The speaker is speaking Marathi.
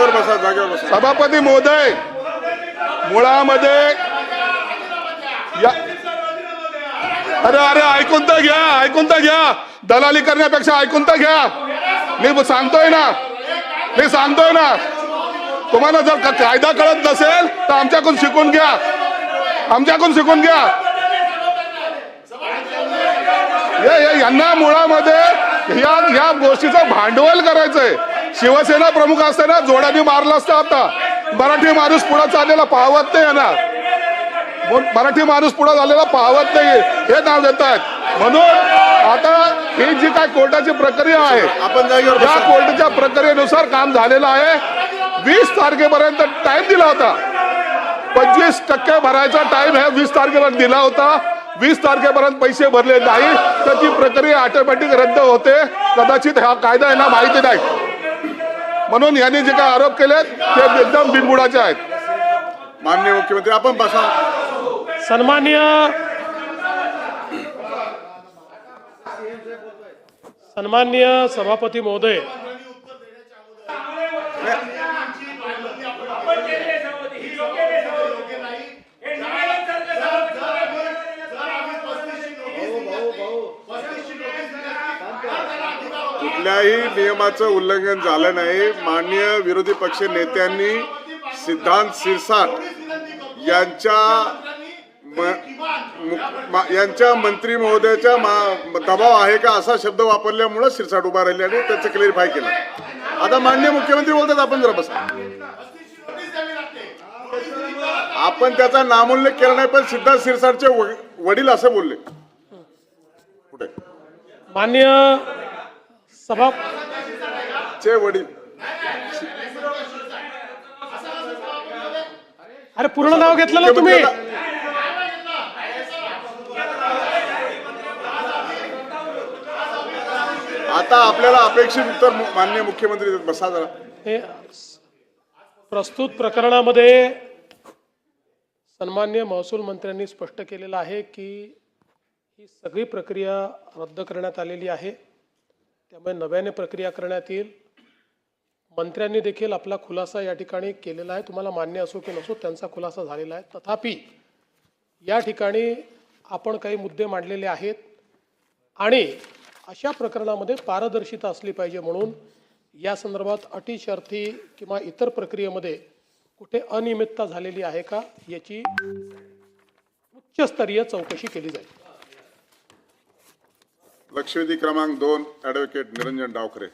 जागेवर बसा जागेवर बसा. सभापती महोदय मुळामध्ये अरे अरे ऐकून तर घ्या ऐकून तर घ्या. दलाली करण्यापेक्षा ऐकून तर घ्या. मी सांगतोय ना मी सांगतोय ना. तुम्हाला जर कायदा कळत नसेल तर आमच्याकडून शिकून घ्या. आमच्याकडून शिकून घ्या. हे यांना मुळामध्ये या या गोष्टीचं भांडवल करायचंय. शिवसेना प्रमुख असताना जोड्याने मारला असता आता. मराठी माणूस पुढे चाललेला पाहवत नाही मग मराठी माणूस पुढे झालेला पाहवत नाही हे नाव देत आहेत. म्हणून आता ही जी काय कोर्टाची प्रक्रिया आहे आपण या कोर्टाच्या प्रक्रियेनुसार काम झालेलं आहे. वीस तारखेपर्यंत टाइम दिला होता. पंचवीस टक्के भरायचा टाइम हे वीस तारखेपर्यंत दिला होता. वीस तारखेपर्यंत पैसे भरले नाही तर ती प्रक्रिया ऑटोमॅटिक रद्द होते. कदाचित हा कायदा यांना माहिती नाही. म्हणून यांनी जे काय आरोप केलेत ते एकदम बिनबुडाचे आहेत. माननीय मुख्यमंत्री आपण बसा. सन्मान्य सन्मान्य सभापती महोदय कुठल्याही नियमाचं उल्लंघन झालं नाही. माननीय विरोधी पक्ष नेत्यांनी सिद्धांत शिरसाट यांच्या यांच्या मंत्री महोदयाच्या दबाव आहे का असा शब्द वापरल्यामुळं शिरसाट उभा राहिले आणि त्याचं क्लिअरिफाय केलं. आता माननीय मुख्यमंत्री बोलतात आपण जरा बसा. आपण त्याचा नामोल्लेख केला नाही पण सिद्धार्थ शिरसाटचे वडील असं बोलले. मान्य सभा चे वडील. अरे पूर्ण नाव घेतलं ना तुम्ही. आता आपल्याला अपेक्षित उत्तर मु- माननीय मुख्यमंत्री. बसा जरा. हे प्रस्तुत प्रकरणामध्ये सन्मान्य महसूल मंत्र्यांनी स्पष्ट केलेलं आहे की ही सगळी प्रक्रिया रद्द करण्यात आलेली आहे. त्यामुळे नव्याने प्रक्रिया करण्यात येईल. मंत्र्यांनी देखील आपला खुलासा या ठिकाणी केलेला आहे. तुम्हाला मान्य असो की नसो त्यांचा खुलासा झालेला आहे. तथापि या ठिकाणी आपण काही मुद्दे मांडलेले आहेत. आणि अशा प्रकरणामध्ये पारदर्शिता असली पाहिजे म्हणून या संदर्भात अटी शर्थी किंवा इतर प्रक्रियेमध्ये कुठे अनियमितता झालेली आहे का याची उच्चस्तरीय चौकशी केली जाईल. लक्षवेधी क्रमांक दोन ॲडव्होकेट निरंजन डावखरे.